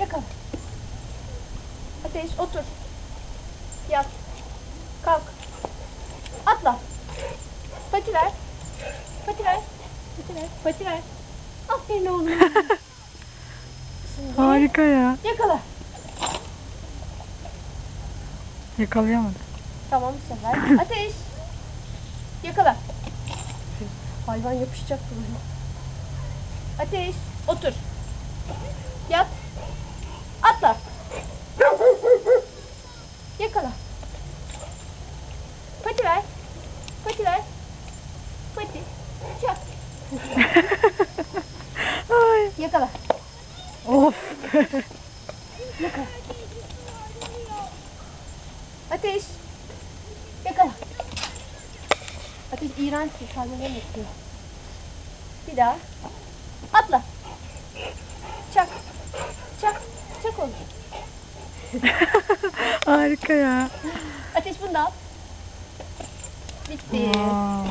Yakala. Ateş otur. Yat. Kalk. Atla. Pati ver. Pati ver. Pati ver. Pati ver. Aferin oğlum. Şimdi Harika ya. yakala. Yakalayamadım. Tamam bu sefer. Ateş. Yakala. Hayvan yapışacak buraya. Ateş. Otur. Yat. Atla. Yakala. Pati ver. Pati ver. Pati. Çak. Ay. Yakala. Of. Yakala. Ateş. Yakala. Ateş iğrenç bir salmaya yapıyor. Bir daha. Atla. Çak. Çak. Çak onu. Harika ya. Ateş bunu da al. Bitti. Wow.